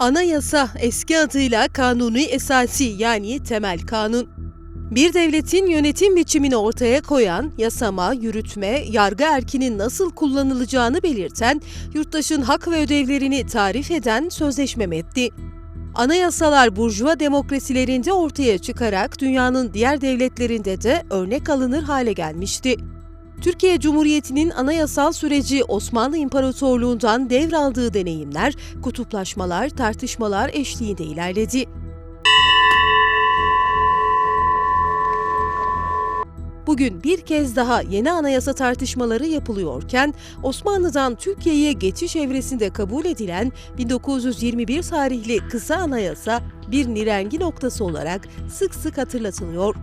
Anayasa eski adıyla Kanuni Esasi yani temel kanun. Bir devletin yönetim biçimini ortaya koyan, yasama, yürütme, yargı erkinin nasıl kullanılacağını belirten, yurttaşın hak ve ödevlerini tarif eden sözleşme metni. Anayasalar burjuva demokrasilerinde ortaya çıkarak dünyanın diğer devletlerinde de örnek alınır hale gelmişti. Türkiye Cumhuriyeti'nin anayasal süreci Osmanlı İmparatorluğundan devraldığı deneyimler, kutuplaşmalar, tartışmalar eşliğinde ilerledi. Bugün bir kez daha yeni anayasa tartışmaları yapılıyorken Osmanlı'dan Türkiye'ye geçiş evresinde kabul edilen 1921 tarihli kısa anayasa bir nirengi noktası olarak sık sık hatırlatılıyor.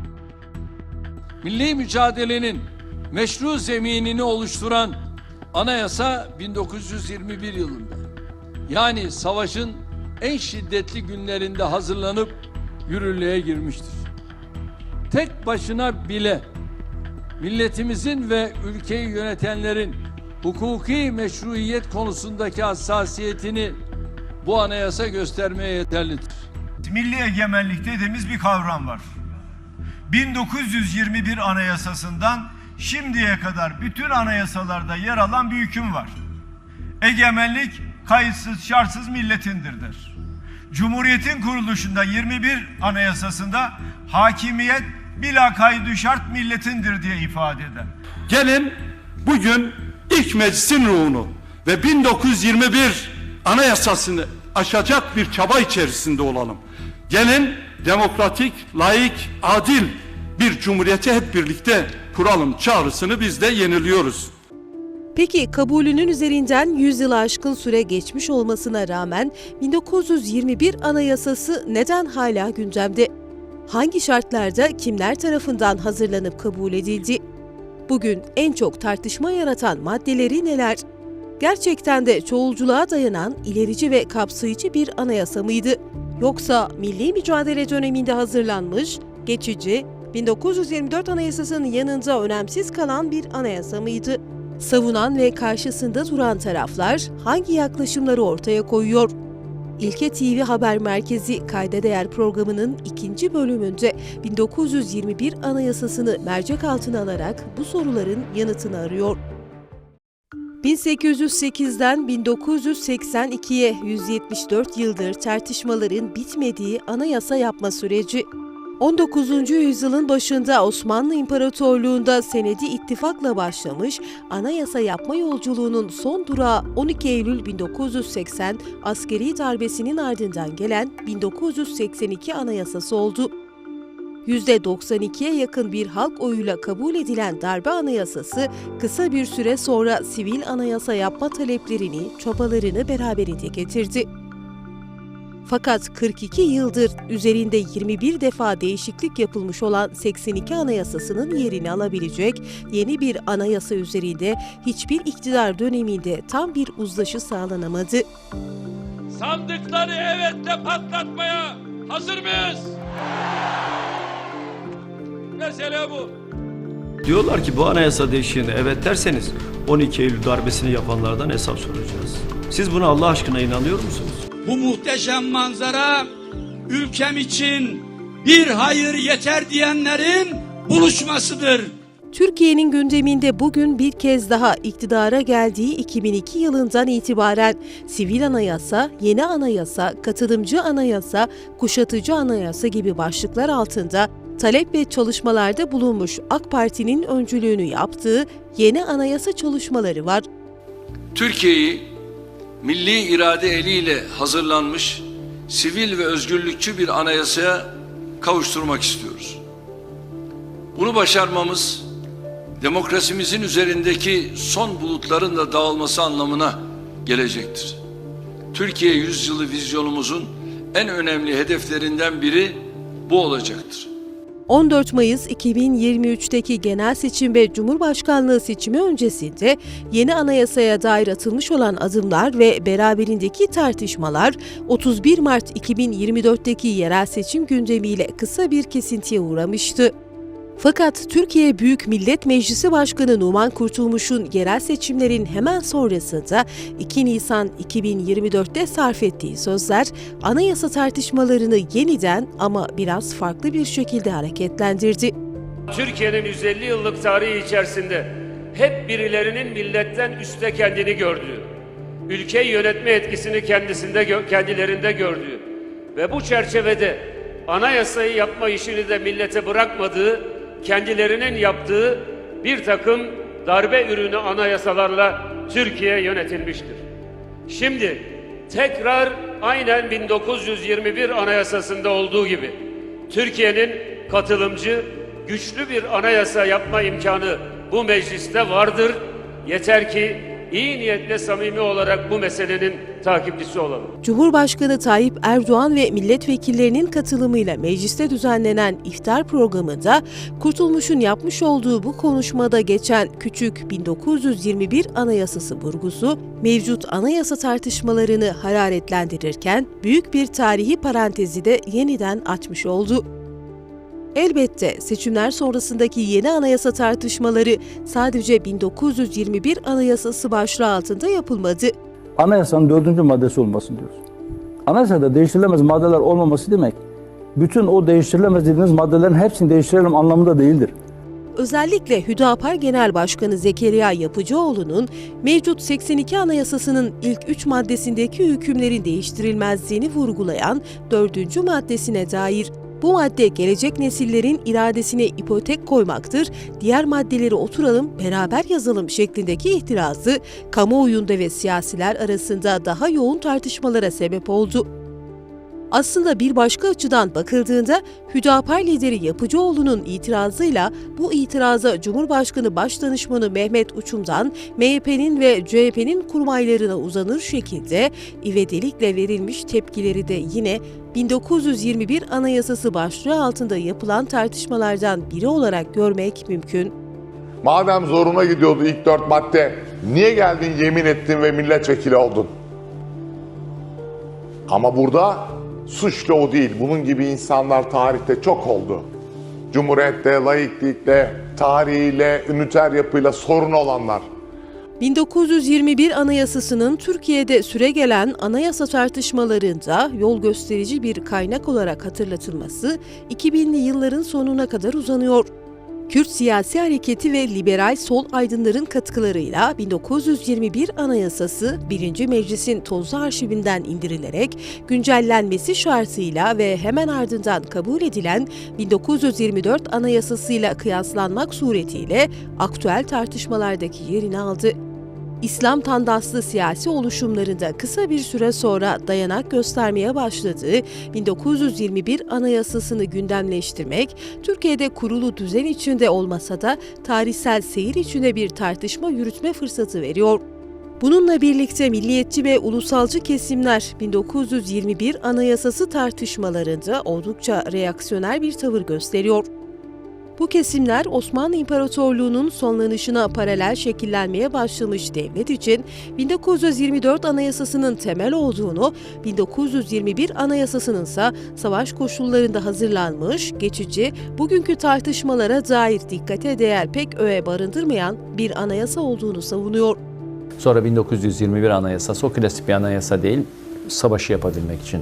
Milli mücadelenin meşru zeminini oluşturan anayasa 1921 yılında. Yani savaşın en şiddetli günlerinde hazırlanıp yürürlüğe girmiştir. Tek başına bile milletimizin ve ülkeyi yönetenlerin hukuki meşruiyet konusundaki hassasiyetini bu anayasa göstermeye yeterlidir. Milli egemenlik dediğimiz bir kavram var. 1921 anayasasından şimdiye kadar bütün anayasalarda yer alan bir hüküm var. Egemenlik kayıtsız şartsız milletindir der. Cumhuriyetin kuruluşunda 21 anayasasında hakimiyet bila kaydı şart milletindir diye ifade eder. Gelin bugün ilk meclisin ruhunu ve 1921 anayasasını aşacak bir çaba içerisinde olalım. Gelin demokratik, laik, adil bir cumhuriyeti hep birlikte kuralım çağrısını biz de yeniliyoruz. Peki kabulünün üzerinden 100 yılı aşkın süre geçmiş olmasına rağmen 1921 Anayasası neden hala gündemde? Hangi şartlarda kimler tarafından hazırlanıp kabul edildi? Bugün en çok tartışma yaratan maddeleri neler? Gerçekten de çoğulculuğa dayanan ilerici ve kapsayıcı bir anayasa mıydı? Yoksa milli mücadele döneminde hazırlanmış, geçici, 1924 Anayasası'nın yanında önemsiz kalan bir anayasa mıydı? Savunan ve karşısında duran taraflar hangi yaklaşımları ortaya koyuyor? İlke TV Haber Merkezi Kayda Değer programının ikinci bölümünde 1921 Anayasası'nı mercek altına alarak bu soruların yanıtını arıyor. 1808'den 1982'ye 174 yıldır tartışmaların bitmediği anayasa yapma süreci. 19. yüzyılın başında Osmanlı İmparatorluğu'nda senedi ittifakla başlamış anayasa yapma yolculuğunun son durağı 12 Eylül 1980 askeri darbesinin ardından gelen 1982 anayasası oldu. %92'ye yakın bir halk oyuyla kabul edilen darbe anayasası kısa bir süre sonra sivil anayasa yapma taleplerini, çabalarını beraberinde getirdi. Fakat 42 yıldır üzerinde 21 defa değişiklik yapılmış olan 82 Anayasası'nın yerini alabilecek yeni bir anayasa üzerinde hiçbir iktidar döneminde tam bir uzlaşı sağlanamadı. Sandıkları evetle patlatmaya hazır mıyız? Mesele bu. Diyorlar ki bu anayasa değişikliğine evet derseniz 12 Eylül darbesini yapanlardan hesap soracağız. Siz buna Allah aşkına inanıyor musunuz? Bu muhteşem manzara ülkem için bir hayır yeter diyenlerin buluşmasıdır. Türkiye'nin gündeminde bugün bir kez daha iktidara geldiği 2002 yılından itibaren sivil anayasa, yeni anayasa, katılımcı anayasa, kuşatıcı anayasa gibi başlıklar altında talep ve çalışmalarda bulunmuş AK Parti'nin öncülüğünü yaptığı yeni anayasa çalışmaları var. Türkiye'yi milli irade eliyle hazırlanmış sivil ve özgürlükçü bir anayasaya kavuşturmak istiyoruz. Bunu başarmamız demokrasimizin üzerindeki son bulutların da dağılması anlamına gelecektir. Türkiye yüzyılı vizyonumuzun en önemli hedeflerinden biri bu olacaktır. 14 Mayıs 2023'teki genel seçim ve Cumhurbaşkanlığı seçimi öncesinde yeni anayasaya dair atılmış olan adımlar ve beraberindeki tartışmalar 31 Mart 2024'teki yerel seçim gündemiyle kısa bir kesintiye uğramıştı. Fakat Türkiye Büyük Millet Meclisi Başkanı Numan Kurtulmuş'un yerel seçimlerin hemen sonrasında 2 Nisan 2024'te sarf ettiği sözler anayasa tartışmalarını yeniden ama biraz farklı bir şekilde hareketlendirdi. Türkiye'nin 150 yıllık tarihi içerisinde hep birilerinin milletten üstte kendini gördüğü, ülkeyi yönetme etkisini kendisinde kendilerinde gördüğü ve bu çerçevede anayasayı yapma işini de millete bırakmadığı, kendilerinin yaptığı bir takım darbe ürünü anayasalarla Türkiye yönetilmiştir. Şimdi tekrar aynen 1921 Anayasası'nda olduğu gibi Türkiye'nin katılımcı, güçlü bir anayasa yapma imkanı bu mecliste vardır. Yeter ki iyi niyetle samimi olarak bu meselenin takipçisi olalım. Cumhurbaşkanı Tayyip Erdoğan ve milletvekillerinin katılımıyla mecliste düzenlenen iftar programında Kurtulmuş'un yapmış olduğu bu konuşmada geçen küçük 1921 Anayasası vurgusu mevcut anayasa tartışmalarını hararetlendirirken büyük bir tarihi parantezi de yeniden açmış oldu. Elbette seçimler sonrasındaki yeni anayasa tartışmaları sadece 1921 Anayasası başlığı altında yapılmadı. Anayasanın dördüncü maddesi olmasın diyoruz. Anayasada değiştirilemez maddeler olmaması demek, bütün o değiştirilemez dediğiniz maddelerin hepsini değiştirelim anlamında değildir. Özellikle Hüdapar Genel Başkanı Zekeriya Yapıcıoğlu'nun mevcut 82 Anayasası'nın ilk 3 maddesindeki hükümlerin değiştirilmezliğini vurgulayan 4. maddesine dair bu madde gelecek nesillerin iradesine ipotek koymaktır, diğer maddeleri oturalım beraber yazalım şeklindeki itirazı kamuoyunda ve siyasiler arasında daha yoğun tartışmalara sebep oldu. Aslında bir başka açıdan bakıldığında Hüdapar lideri Yapıcıoğlu'nun itirazıyla bu itiraza Cumhurbaşkanı Başdanışmanı Mehmet Uçum'dan MHP'nin ve CHP'nin kurmaylarına uzanır şekilde ivedilikle verilmiş tepkileri de yine 1921 Anayasası başlığı altında yapılan tartışmalardan biri olarak görmek mümkün. Madem zoruna gidiyordu ilk dört madde, niye geldin yemin ettin ve milletvekili oldun? Ama burada suçlu o değil. Bunun gibi insanlar tarihte çok oldu. Cumhuriyette, laiklikle, tarihiyle, üniter yapıyla sorun olanlar. 1921 Anayasası'nın Türkiye'de süregelen anayasa tartışmalarında yol gösterici bir kaynak olarak hatırlatılması 2000'li yılların sonuna kadar uzanıyor. Kürt siyasi hareketi ve liberal sol aydınların katkılarıyla 1921 Anayasası 1. Meclis'in tozlu arşivinden indirilerek güncellenmesi şartıyla ve hemen ardından kabul edilen 1924 Anayasası'yla kıyaslanmak suretiyle aktüel tartışmalardaki yerini aldı. İslam tandaslı siyasi oluşumlarında kısa bir süre sonra dayanak göstermeye başladığı 1921 Anayasası'nı gündemleştirmek, Türkiye'de kurulu düzen içinde olmasa da tarihsel seyir içinde bir tartışma yürütme fırsatı veriyor. Bununla birlikte milliyetçi ve ulusalcı kesimler 1921 Anayasası tartışmalarında oldukça reaksiyoner bir tavır gösteriyor. Bu kesimler Osmanlı İmparatorluğu'nun sonlanışına paralel şekillenmeye başlamış devlet için 1924 Anayasası'nın temel olduğunu, 1921 Anayasası'nın ise savaş koşullarında hazırlanmış, geçici, bugünkü tartışmalara dair dikkate değer pek öğe barındırmayan bir anayasa olduğunu savunuyor. Sonra 1921 Anayasası o klasik bir anayasa değil, savaşı yapabilmek için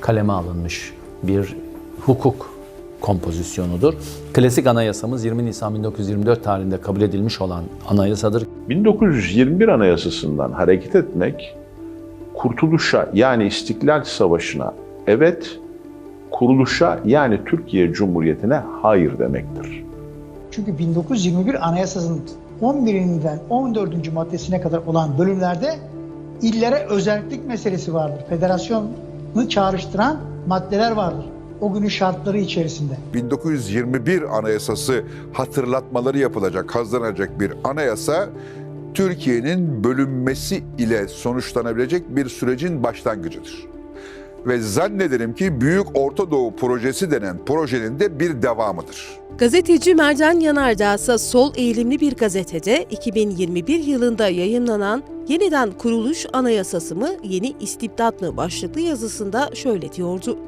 kaleme alınmış bir hukuk kompozisyonudur. Klasik anayasamız 20 Nisan 1924 tarihinde kabul edilmiş olan anayasadır. 1921 Anayasası'ndan hareket etmek kurtuluşa yani İstiklal Savaşı'na evet, kuruluşa yani Türkiye Cumhuriyeti'ne hayır demektir. Çünkü 1921 Anayasası'nın 11'inden 14. maddesine kadar olan bölümlerde illere özellik meselesi vardır. Federasyonu çağrıştıran maddeler vardır. O günün şartları içerisinde. 1921 Anayasası hatırlatmaları yapılacak, hazırlanacak bir anayasa Türkiye'nin bölünmesi ile sonuçlanabilecek bir sürecin başlangıcıdır. Ve zannederim ki Büyük Orta Doğu Projesi denen projenin de bir devamıdır. Gazeteci Merdan Yanardağ ise sol eğilimli bir gazetede 2021 yılında yayınlanan Yeniden Kuruluş Anayasası mı, Yeni İstibdat mı başlıklı yazısında şöyle diyordu.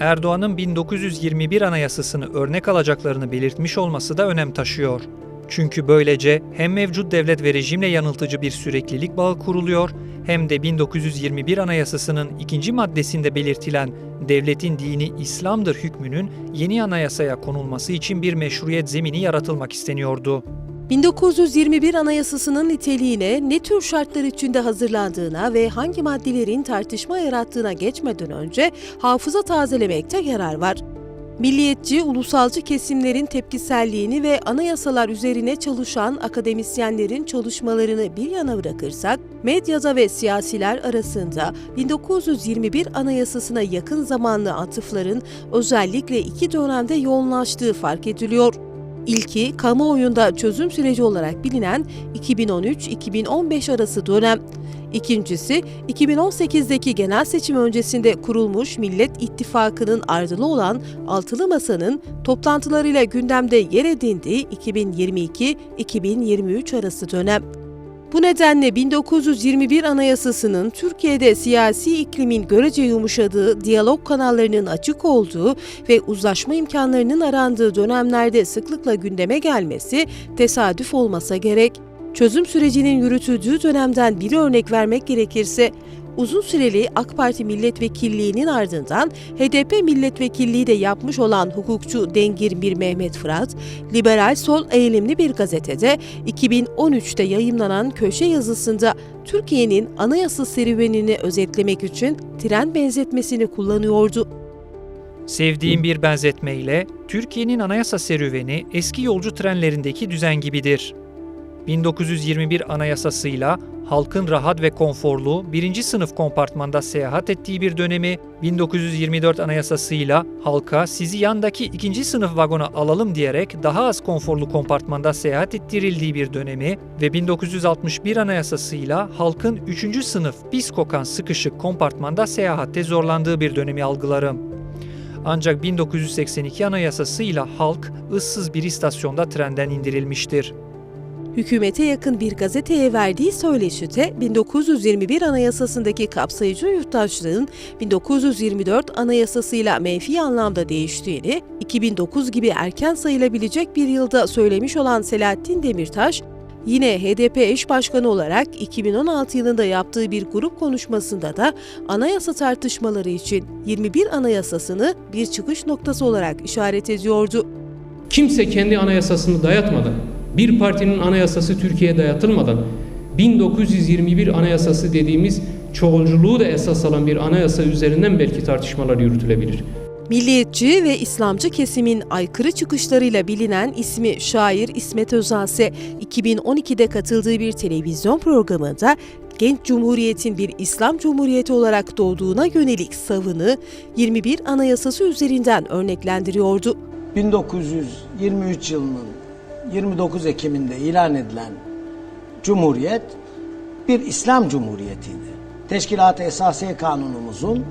Erdoğan'ın 1921 Anayasasını örnek alacaklarını belirtmiş olması da önem taşıyor. Çünkü böylece hem mevcut devlet ve rejimle yanıltıcı bir süreklilik bağı kuruluyor hem de 1921 Anayasası'nın ikinci maddesinde belirtilen devletin dini İslam'dır hükmünün yeni anayasaya konulması için bir meşruiyet zemini yaratılmak isteniyordu. 1921 Anayasası'nın niteliğine, ne tür şartlar içinde hazırlandığına ve hangi maddelerin tartışma yarattığına geçmeden önce hafıza tazelemekte yarar var. Milliyetçi, ulusalcı kesimlerin tepkiselliğini ve anayasalar üzerine çalışan akademisyenlerin çalışmalarını bir yana bırakırsak, medyada ve siyasiler arasında 1921 Anayasasına yakın zamanlı atıfların özellikle iki dönemde yoğunlaştığı fark ediliyor. İlki kamuoyunda çözüm süreci olarak bilinen 2013-2015 arası dönem. İkincisi 2018'deki genel seçim öncesinde kurulmuş Millet İttifakı'nın ardılı olan Altılı Masa'nın toplantılarıyla gündemde yer edindiği 2022-2023 arası dönem. Bu nedenle 1921 Anayasası'nın Türkiye'de siyasi iklimin görece yumuşadığı, diyalog kanallarının açık olduğu ve uzlaşma imkanlarının arandığı dönemlerde sıklıkla gündeme gelmesi tesadüf olmasa gerek. Çözüm sürecinin yürütüldüğü dönemden bir örnek vermek gerekirse, uzun süreli AK Parti milletvekilliğinin ardından HDP milletvekilliği de yapmış olan hukukçu Dengir Bir Mehmet Fırat, liberal sol eğilimli bir gazetede 2013'te yayımlanan köşe yazısında Türkiye'nin anayasa serüvenini özetlemek için tren benzetmesini kullanıyordu. Sevdiğim bir benzetmeyle Türkiye'nin anayasa serüveni eski yolcu trenlerindeki düzen gibidir. 1921 Anayasasıyla halkın rahat ve konforlu birinci sınıf kompartmanda seyahat ettiği bir dönemi, 1924 Anayasasıyla halka sizi yandaki ikinci sınıf vagona alalım diyerek daha az konforlu kompartmanda seyahat ettirildiği bir dönemi ve 1961 Anayasasıyla halkın üçüncü sınıf pis kokan sıkışık kompartmanda seyahatte zorlandığı bir dönemi algılarım. Ancak 1982 Anayasasıyla halk ıssız bir istasyonda trenden indirilmiştir. Hükümete yakın bir gazeteye verdiği söyleşide 1921 Anayasası'ndaki kapsayıcı yurttaşlığın 1924 Anayasası'yla menfi anlamda değiştiğini, 2009 gibi erken sayılabilecek bir yılda söylemiş olan Selahattin Demirtaş, Yine HDP eş başkanı olarak 2016 yılında yaptığı bir grup konuşmasında da anayasa tartışmaları için 21 anayasasını bir çıkış noktası olarak işaret ediyordu. Kimse kendi anayasasını dayatmadan, bir partinin anayasası Türkiye'ye dayatılmadan 1921 anayasası dediğimiz çoğulculuğu da esas alan bir anayasa üzerinden belki tartışmalar yürütülebilir. Milliyetçi ve İslamcı kesimin aykırı çıkışlarıyla bilinen ismi şair İsmet Özase 2012'de katıldığı bir televizyon programında genç cumhuriyetin bir İslam cumhuriyeti olarak doğduğuna yönelik savını 21 Anayasası üzerinden örneklendiriyordu. 1923 yılının 29 Ekim'inde ilan edilen Cumhuriyet bir İslam Cumhuriyeti'ydi. Teşkilat-ı Esasiye Kanunumuzun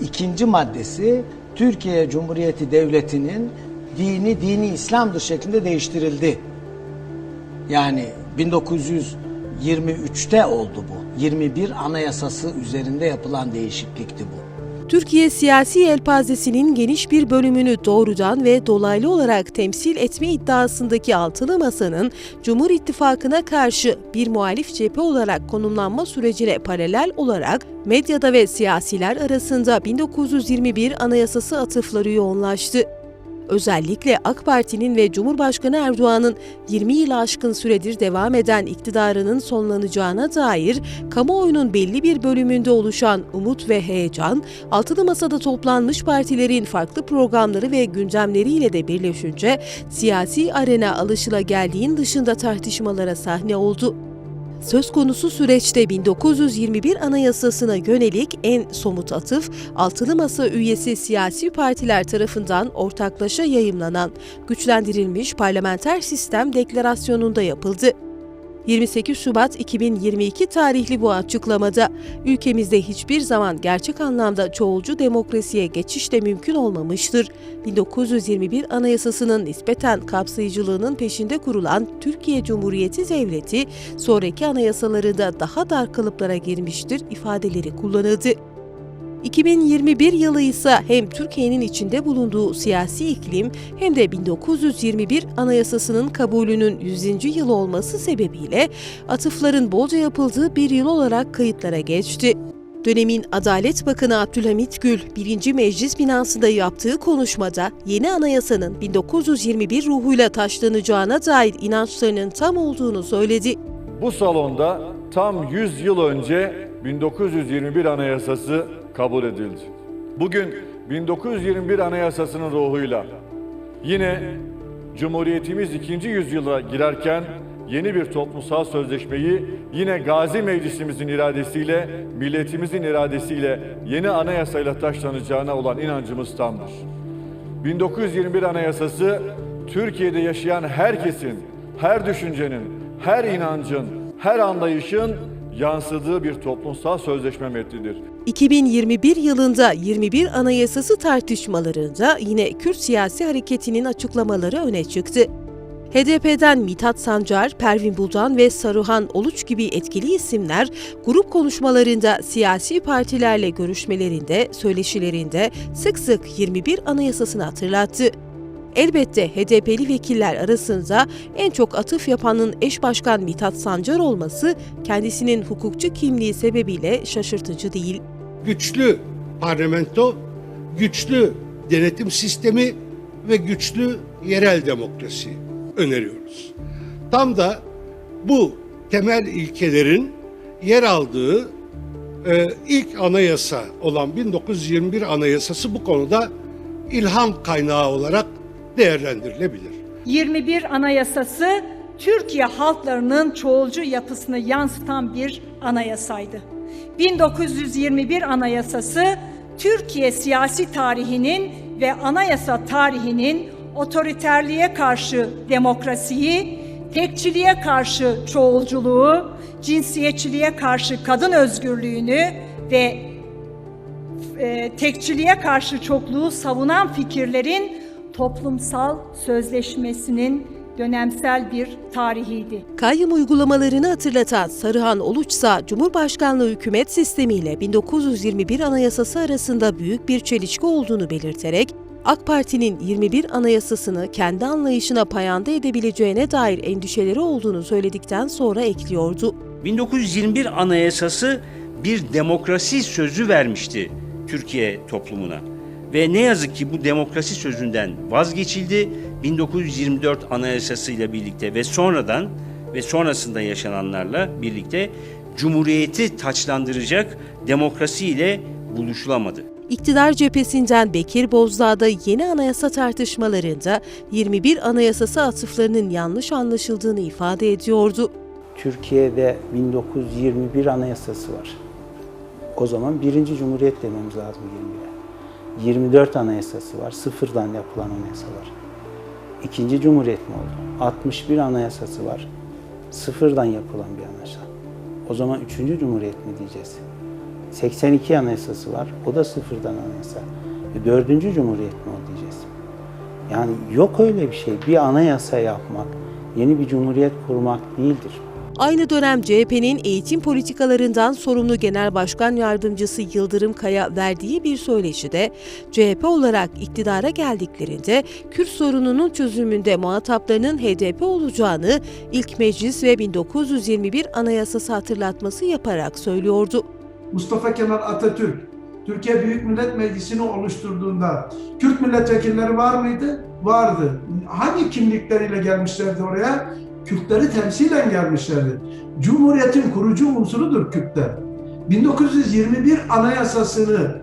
ikinci maddesi Türkiye Cumhuriyeti Devleti'nin dini dini İslam'dır şeklinde değiştirildi. Yani 1923'te oldu bu. 21 Anayasası üzerinde yapılan değişiklikti bu. Türkiye siyasi yelpazesinin geniş bir bölümünü doğrudan ve dolaylı olarak temsil etme iddiasındaki Altılı Masa'nın Cumhur İttifakı'na karşı bir muhalif cephe olarak konumlanma sürecine paralel olarak medyada ve siyasiler arasında 1921 Anayasası atıfları yoğunlaştı. Özellikle AK Parti'nin ve Cumhurbaşkanı Erdoğan'ın 20 yılı aşkın süredir devam eden iktidarının sonlanacağına dair kamuoyunun belli bir bölümünde oluşan umut ve heyecan, altılı masada toplanmış partilerin farklı programları ve gündemleriyle de birleşince siyasi arena alışılageldiğin dışında tartışmalara sahne oldu. Söz konusu süreçte 1921 Anayasası'na yönelik en somut atıf, Altılı Masa üyesi siyasi partiler tarafından ortaklaşa yayımlanan Güçlendirilmiş Parlamenter Sistem Deklarasyonu'nda yapıldı. 28 Şubat 2022 tarihli bu açıklamada ülkemizde hiçbir zaman gerçek anlamda çoğulcu demokrasiye geçiş de mümkün olmamıştır. 1921 Anayasası'nın nispeten kapsayıcılığının peşinde kurulan Türkiye Cumhuriyeti Devleti sonraki anayasaları da daha dar kalıplara girmiştir ifadeleri kullanıldı. 2021 yılı ise hem Türkiye'nin içinde bulunduğu siyasi iklim hem de 1921 Anayasası'nın kabulünün 100. yılı olması sebebiyle atıfların bolca yapıldığı bir yıl olarak kayıtlara geçti. Dönemin Adalet Bakanı Abdülhamit Gül, 1. Meclis binasında yaptığı konuşmada yeni anayasanın 1921 ruhuyla taşlanacağına dair inançlarının tam olduğunu söyledi. Bu salonda tam 100 yıl önce 1921 Anayasası kabul edildi. Bugün 1921 Anayasası'nın ruhuyla yine Cumhuriyetimiz ikinci yüzyıla girerken yeni bir toplumsal sözleşmeyi yine Gazi Meclisimizin iradesiyle, milletimizin iradesiyle yeni anayasayla taşlanacağına olan inancımız tamdır. 1921 Anayasası Türkiye'de yaşayan herkesin, her düşüncenin, her inancın, her anlayışın yansıdığı bir toplumsal sözleşme metnidir. 2021 yılında 21 Anayasası tartışmalarında yine Kürt siyasi hareketinin açıklamaları öne çıktı. HDP'den Mithat Sancar, Pervin Buldan ve Saruhan Oluç gibi etkili isimler grup konuşmalarında siyasi partilerle görüşmelerinde, söyleşilerinde sık sık 21 Anayasasını hatırlattı. Elbette HDP'li vekiller arasında en çok atıf yapanın eş başkan Mithat Sancar olması kendisinin hukukçu kimliği sebebiyle şaşırtıcı değil. güçlü parlamento, güçlü denetim sistemi ve güçlü yerel demokrasi öneriyoruz. Tam da bu temel ilkelerin yer aldığı e, ilk anayasa olan 1921 Anayasası bu konuda ilham kaynağı olarak değerlendirilebilir. 21 Anayasası Türkiye halklarının çoğulcu yapısını yansıtan bir anayasaydı. 1921 Anayasası Türkiye siyasi tarihinin ve anayasa tarihinin otoriterliğe karşı demokrasiyi, tekçiliğe karşı çoğulculuğu, cinsiyetçiliğe karşı kadın özgürlüğünü ve e, tekçiliğe karşı çokluğu savunan fikirlerin toplumsal sözleşmesinin dönemsel bir tarihiydi. Kayyum uygulamalarını hatırlatan Sarıhan Oluçsa, Cumhurbaşkanlığı hükümet sistemiyle 1921 Anayasası arasında büyük bir çelişki olduğunu belirterek, AK Parti'nin 21 Anayasasını kendi anlayışına payanda edebileceğine dair endişeleri olduğunu söyledikten sonra ekliyordu. 1921 Anayasası bir demokrasi sözü vermişti Türkiye toplumuna. Ve ne yazık ki bu demokrasi sözünden vazgeçildi. 1924 Anayasası ile birlikte ve sonradan ve sonrasında yaşananlarla birlikte Cumhuriyeti taçlandıracak demokrasi ile buluşulamadı. İktidar cephesinden Bekir Bozdağ'da yeni anayasa tartışmalarında 21 Anayasası atıflarının yanlış anlaşıldığını ifade ediyordu. Türkiye'de 1921 Anayasası var. O zaman birinci Cumhuriyet dememiz lazım 20'ye. 24 Anayasası var, sıfırdan yapılan anayasalar. İkinci Cumhuriyet mi oldu? 61 Anayasası var, sıfırdan yapılan bir anayasa. O zaman üçüncü Cumhuriyet mi diyeceğiz? 82 Anayasası var, o da sıfırdan anayasa. E, dördüncü Cumhuriyet mi o diyeceğiz? Yani yok öyle bir şey. Bir anayasa yapmak, yeni bir cumhuriyet kurmak değildir. Aynı dönem CHP'nin eğitim politikalarından sorumlu Genel Başkan Yardımcısı Yıldırım Kaya verdiği bir söyleşide CHP olarak iktidara geldiklerinde Kürt sorununun çözümünde muhataplarının HDP olacağını ilk meclis ve 1921 Anayasası hatırlatması yaparak söylüyordu. Mustafa Kemal Atatürk Türkiye Büyük Millet Meclisi'ni oluşturduğunda Kürt milletvekilleri var mıydı? Vardı. Hangi kimlikleriyle gelmişlerdi oraya? Kürtleri temsilen gelmişlerdi. Cumhuriyetin kurucu unsurudur Kürtler. 1921 Anayasası'nı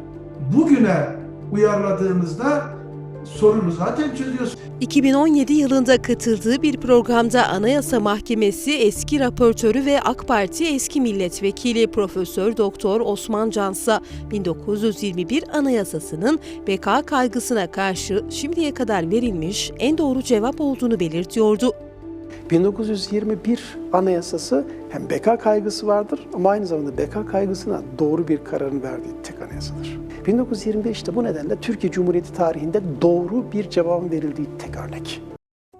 bugüne uyarladığımızda sorunu zaten çözüyoruz. 2017 yılında katıldığı bir programda Anayasa Mahkemesi eski raportörü ve AK Parti eski milletvekili Profesör Doktor Osman Cansa 1921 Anayasası'nın beka kaygısına karşı şimdiye kadar verilmiş en doğru cevap olduğunu belirtiyordu. 1921 Anayasası hem beka kaygısı vardır ama aynı zamanda beka kaygısına doğru bir kararın verdiği tek anayasadır. 1921 işte bu nedenle Türkiye Cumhuriyeti tarihinde doğru bir cevabın verildiği tek örnek.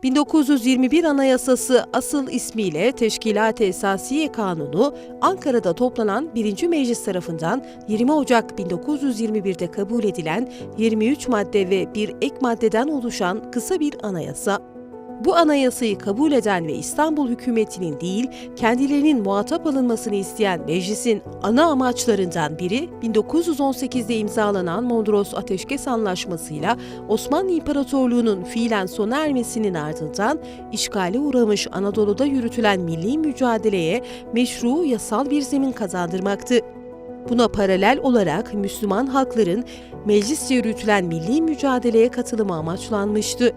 1921 Anayasası asıl ismiyle Teşkilat-ı Esasiye Kanunu, Ankara'da toplanan 1. Meclis tarafından 20 Ocak 1921'de kabul edilen 23 madde ve bir ek maddeden oluşan kısa bir anayasa. Bu anayasayı kabul eden ve İstanbul hükümetinin değil, kendilerinin muhatap alınmasını isteyen meclisin ana amaçlarından biri 1918'de imzalanan Mondros Ateşkes Anlaşması'yla Osmanlı İmparatorluğu'nun fiilen sona ermesinin ardından işgale uğramış Anadolu'da yürütülen milli mücadeleye meşru yasal bir zemin kazandırmaktı. Buna paralel olarak Müslüman halkların meclisçe yürütülen milli mücadeleye katılımı amaçlanmıştı.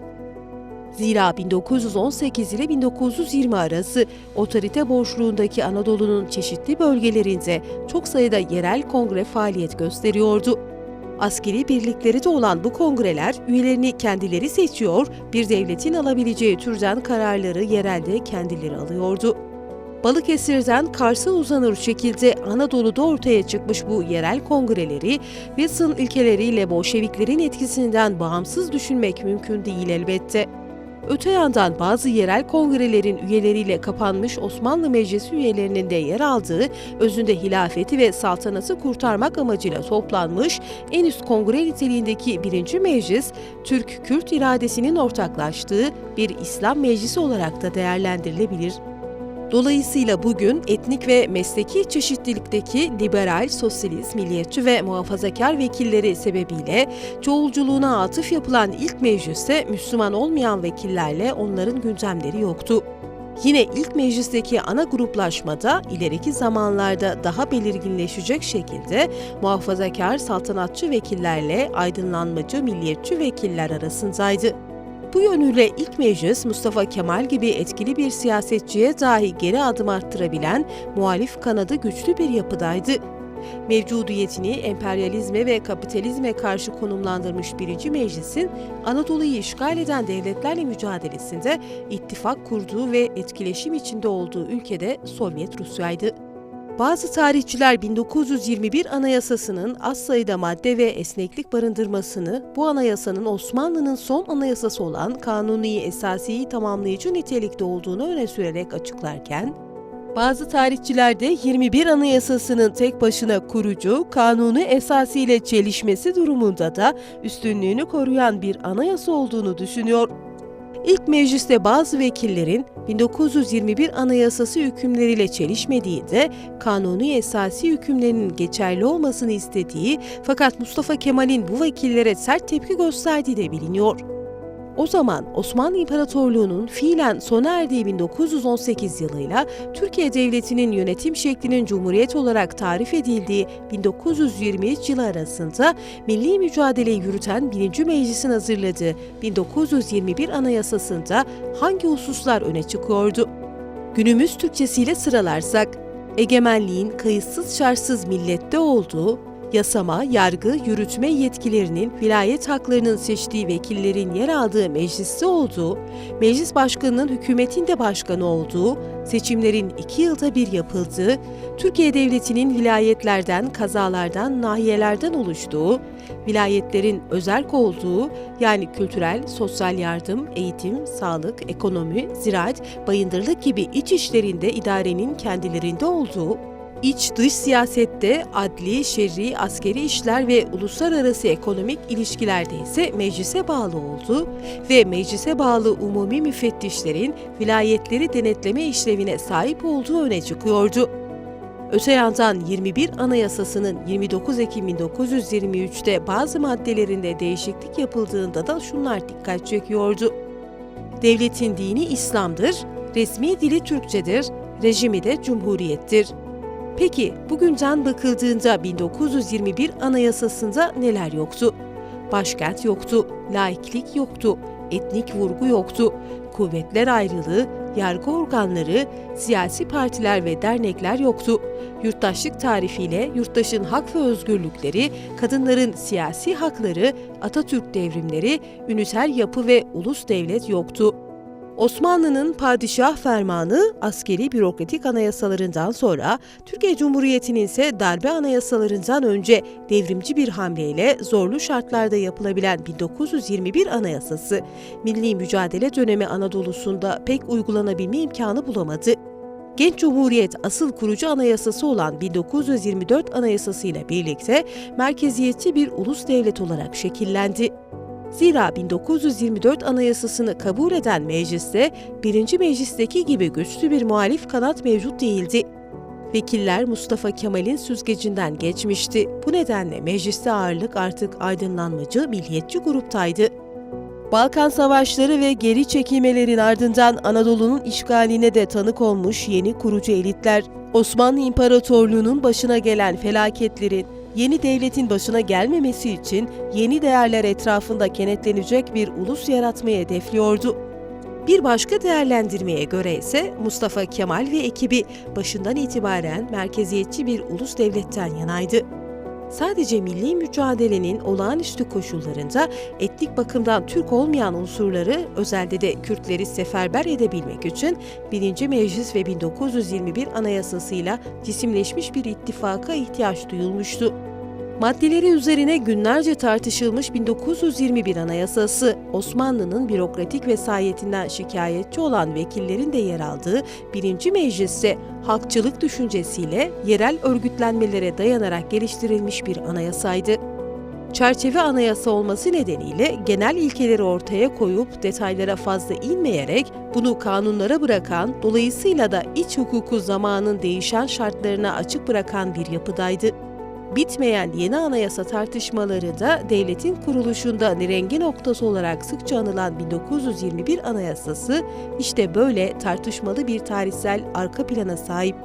Zira 1918 ile 1920 arası otorite boşluğundaki Anadolu'nun çeşitli bölgelerinde çok sayıda yerel kongre faaliyet gösteriyordu. Askeri birlikleri de olan bu kongreler üyelerini kendileri seçiyor, bir devletin alabileceği türden kararları yerelde kendileri alıyordu. Balıkesir'den Kars'a uzanır şekilde Anadolu'da ortaya çıkmış bu yerel kongreleri, Wilson ilkeleriyle Bolşeviklerin etkisinden bağımsız düşünmek mümkün değil elbette. Öte yandan bazı yerel kongrelerin üyeleriyle kapanmış Osmanlı Meclisi üyelerinin de yer aldığı, özünde hilafeti ve saltanatı kurtarmak amacıyla toplanmış en üst kongre niteliğindeki birinci meclis, Türk-Kürt iradesinin ortaklaştığı bir İslam meclisi olarak da değerlendirilebilir. Dolayısıyla bugün etnik ve mesleki çeşitlilikteki liberal, sosyalist, milliyetçi ve muhafazakar vekilleri sebebiyle çoğulculuğuna atıf yapılan ilk mecliste Müslüman olmayan vekillerle onların gündemleri yoktu. Yine ilk meclisteki ana gruplaşmada ileriki zamanlarda daha belirginleşecek şekilde muhafazakar saltanatçı vekillerle aydınlanmacı milliyetçi vekiller arasındaydı. Bu yönüyle ilk meclis Mustafa Kemal gibi etkili bir siyasetçiye dahi geri adım attırabilen muhalif kanadı güçlü bir yapıdaydı. Mevcudiyetini emperyalizme ve kapitalizme karşı konumlandırmış birinci meclisin Anadolu'yu işgal eden devletlerle mücadelesinde ittifak kurduğu ve etkileşim içinde olduğu ülkede Sovyet Rusya'ydı. Bazı tarihçiler 1921 Anayasası'nın az sayıda madde ve esneklik barındırmasını bu anayasanın Osmanlı'nın son anayasası olan Kanuni Esasi'yi tamamlayıcı nitelikte olduğunu öne sürerek açıklarken, bazı tarihçiler de 21 Anayasası'nın tek başına kurucu, kanunu esası ile çelişmesi durumunda da üstünlüğünü koruyan bir anayasa olduğunu düşünüyor. İlk mecliste bazı vekillerin 1921 Anayasası hükümleriyle çelişmediğinde kanuni esasi hükümlerinin geçerli olmasını istediği fakat Mustafa Kemal'in bu vekillere sert tepki gösterdiği de biliniyor. O zaman Osmanlı İmparatorluğu'nun fiilen sona erdiği 1918 yılıyla Türkiye Devleti'nin yönetim şeklinin cumhuriyet olarak tarif edildiği 1923 yılı arasında milli mücadeleyi yürüten 1. Meclis'in hazırladığı 1921 Anayasası'nda hangi hususlar öne çıkıyordu? Günümüz Türkçesiyle sıralarsak, egemenliğin kayıtsız şartsız millette olduğu, yasama, yargı, yürütme yetkilerinin vilayet haklarının seçtiği vekillerin yer aldığı mecliste olduğu, meclis başkanının hükümetin de başkanı olduğu, seçimlerin iki yılda bir yapıldığı, Türkiye Devleti'nin vilayetlerden, kazalardan, nahiyelerden oluştuğu, vilayetlerin özerk olduğu yani kültürel, sosyal yardım, eğitim, sağlık, ekonomi, ziraat, bayındırlık gibi iç işlerinde idarenin kendilerinde olduğu, İç dış siyasette adli, şer'i, askeri işler ve uluslararası ekonomik ilişkilerde ise meclise bağlı oldu ve meclise bağlı umumi müfettişlerin vilayetleri denetleme işlevine sahip olduğu öne çıkıyordu. Öte yandan 21 Anayasası'nın 29 Ekim 1923'te bazı maddelerinde değişiklik yapıldığında da şunlar dikkat çekiyordu. Devletin dini İslam'dır, resmi dili Türkçedir, rejimi de cumhuriyettir. Peki bugünden bakıldığında 1921 Anayasası'nda neler yoktu? Başkent yoktu, laiklik yoktu, etnik vurgu yoktu, kuvvetler ayrılığı, yargı organları, siyasi partiler ve dernekler yoktu. Yurttaşlık tarifiyle yurttaşın hak ve özgürlükleri, kadınların siyasi hakları, Atatürk devrimleri, üniter yapı ve ulus devlet yoktu. Osmanlı'nın padişah fermanı, askeri bürokratik anayasalarından sonra, Türkiye Cumhuriyeti'nin ise darbe anayasalarından önce devrimci bir hamleyle zorlu şartlarda yapılabilen 1921 Anayasası, milli mücadele dönemi Anadolu'sunda pek uygulanabilme imkanı bulamadı. Genç Cumhuriyet asıl kurucu anayasası olan 1924 Anayasası ile birlikte merkeziyetçi bir ulus devlet olarak şekillendi. Zira 1924 Anayasasını kabul eden mecliste birinci meclisteki gibi güçlü bir muhalif kanat mevcut değildi. Vekiller Mustafa Kemal'in süzgecinden geçmişti. Bu nedenle mecliste ağırlık artık aydınlanmacı, milliyetçi gruptaydı. Balkan Savaşları ve geri çekilmelerin ardından Anadolu'nun işgaline de tanık olmuş yeni kurucu elitler, Osmanlı İmparatorluğu'nun başına gelen felaketlerin yeni devletin başına gelmemesi için yeni değerler etrafında kenetlenecek bir ulus yaratmayı hedefliyordu. Bir başka değerlendirmeye göre ise Mustafa Kemal ve ekibi başından itibaren merkeziyetçi bir ulus devletten yanaydı. Sadece milli mücadelenin olağanüstü koşullarında etnik bakımdan Türk olmayan unsurları, özellikle de Kürtleri seferber edebilmek için 1. Meclis ve 1921 Anayasası'yla cisimleşmiş bir ittifaka ihtiyaç duyulmuştu. Maddeleri üzerine günlerce tartışılmış 1921 Anayasası, Osmanlı'nın bürokratik vesayetinden şikayetçi olan vekillerin de yer aldığı 1. Mecliste halkçılık düşüncesiyle yerel örgütlenmelere dayanarak geliştirilmiş bir anayasaydı. Çerçeve anayasa olması nedeniyle genel ilkeleri ortaya koyup detaylara fazla inmeyerek bunu kanunlara bırakan, dolayısıyla da iç hukuku zamanın değişen şartlarına açık bırakan bir yapıdaydı. Bitmeyen yeni anayasa tartışmaları da devletin kuruluşunda nirengi noktası olarak sıkça anılan 1921 Anayasası işte böyle tartışmalı bir tarihsel arka plana sahip.